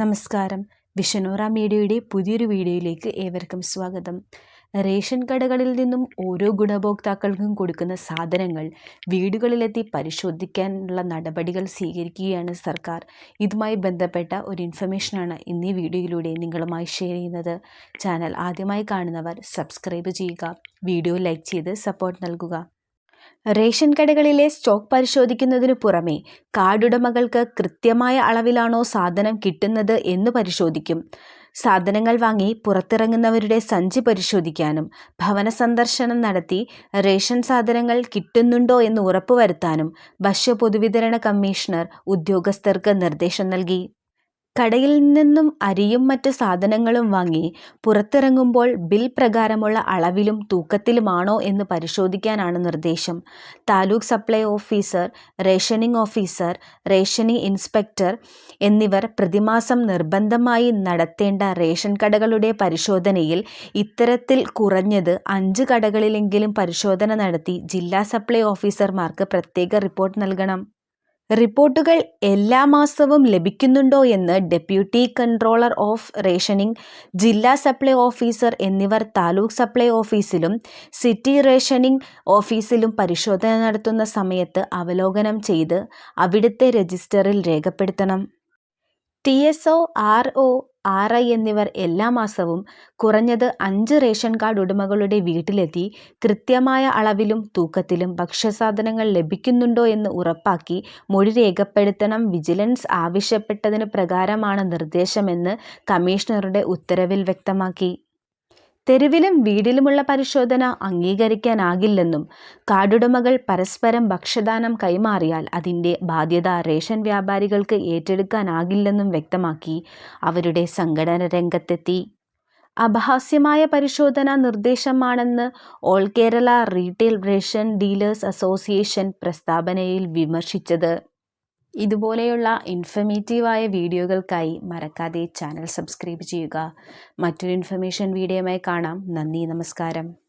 നമസ്കാരം. വിഷനോറ മീഡിയയുടെ പുതിയൊരു വീഡിയോയിലേക്ക് ഏവർക്കും സ്വാഗതം. റേഷൻ കടകളിൽ നിന്നും ഓരോ ഗുണഭോക്താക്കൾക്കും കൊടുക്കുന്ന സാധനങ്ങൾ വീടുകളിലെത്തി പരിശോധിക്കാനുള്ള നടപടികൾ സ്വീകരിക്കുകയാണ് സർക്കാർ. ഇതുമായി ബന്ധപ്പെട്ട ഒരു ഇൻഫർമേഷനാണ് ഇന്ന് വീഡിയോയിലൂടെ നിങ്ങളുമായി ഷെയർ ചെയ്യുന്നത്. ചാനൽ ആദ്യമായി കാണുന്നവർ സബ്സ്ക്രൈബ് ചെയ്യുക വീഡിയോ ലൈക്ക് ചെയ്ത് സപ്പോർട്ട് നൽകുക. റേഷൻ കടകളിലെ സ്റ്റോക്ക് പരിശോധിക്കുന്നതിനു പുറമെ കാർഡുടമകൾക്ക് കൃത്യമായ അളവിലാണോ സാധനം കിട്ടുന്നത് എന്ന് പരിശോധിക്കും. സാധനങ്ങൾ വാങ്ങി പുറത്തിറങ്ങുന്നവരുടെ സഞ്ചി പരിശോധിക്കാനും ഭവന സന്ദർശനം നടത്തി റേഷൻ സാധനങ്ങൾ കിട്ടുന്നുണ്ടോ എന്ന് ഉറപ്പുവരുത്താനും ഭക്ഷ്യ പൊതുവിതരണ കമ്മീഷണർ ഉദ്യോഗസ്ഥർക്ക് നിർദ്ദേശം നൽകി. കടയിൽ നിന്നും അരിയും മറ്റ് സാധനങ്ങളും വാങ്ങി പുറത്തിറങ്ങുമ്പോൾ ബിൽ പ്രകാരമുള്ള അളവിലും തൂക്കത്തിലുമാണോ എന്ന് പരിശോധിക്കാനാണ് നിർദ്ദേശം. Taluk supply officer rationing officer rationing inspector എന്നിവർ പ്രതിമാസം നിർബന്ധമായി നടത്തേണ്ട റേഷൻ കടകളുടെ പരിശോധനയിൽ ഇത്തരത്തിൽ കുറഞ്ഞത് അഞ്ച് കടകളിലെങ്കിലും പരിശോധന നടത്തി ജില്ലാ സപ്ലൈ ഓഫീസർമാർക്ക് പ്രത്യേക റിപ്പോർട്ട് നൽകണം. റിപ്പോർട്ടുകൾ എല്ലാ മാസവും ലഭിക്കുന്നുണ്ടോ എന്ന് ഡെപ്യൂട്ടി കൺട്രോളർ ഓഫ് റേഷനിംഗ് ജില്ലാ സപ്ലൈ ഓഫീസർ എന്നിവർ താലൂക്ക് സപ്ലൈ ഓഫീസിലും സിറ്റി റേഷനിംഗ് ഓഫീസിലും പരിശോധന നടത്തുന്ന സമയത്ത് അവലോകനം ചെയ്ത് അവിടുത്തെ രജിസ്റ്ററിൽ രേഖപ്പെടുത്തണം. T S O R O R I എന്നിവർ എല്ലാ മാസവും കുറഞ്ഞത് അഞ്ച് റേഷൻ കാർഡ് ഉടമകളുടെ വീട്ടിലെത്തി കൃത്യമായ അളവിലും തൂക്കത്തിലും ഭക്ഷ്യസാധനങ്ങൾ ലഭിക്കുന്നുണ്ടോ എന്ന് ഉറപ്പാക്കി മൊഴി രേഖപ്പെടുത്തണം. വിജിലൻസ് ആവശ്യപ്പെട്ടതിന് പ്രകാരമാണ് നിർദ്ദേശമെന്ന് കമ്മീഷണറുടെ ഉത്തരവിൽ വ്യക്തമാക്കി. തെരുവിലും വീടിലുമുള്ള പരിശോധന അംഗീകരിക്കാനാകില്ലെന്നും കാടുടമകൾ പരസ്പരം ഭക്ഷ്യദാനം കൈമാറിയാൽ അതിന്റെ ബാധ്യത റേഷൻ വ്യാപാരികൾക്ക് ഏറ്റെടുക്കാനാകില്ലെന്നും വ്യക്തമാക്കി അവരുടെ സംഘടന രംഗത്തെത്തി. അപഹാസ്യമായ പരിശോധന നിർദ്ദേശമാണെന്ന് all Kerala retail ration dealers association പ്രസ്താവനയിൽ വിമർശിച്ചത്. ഇതുപോലെയുള്ള ഇൻഫർമേറ്റീവായ വീഡിയോകൾക്കായി മറക്കാതെ ചാനൽ സബ്സ്ക്രൈബ് ചെയ്യുക. മറ്റൊരു ഇൻഫർമേഷൻ വീഡിയോയുമായി കാണാം. നന്ദി നമസ്കാരം.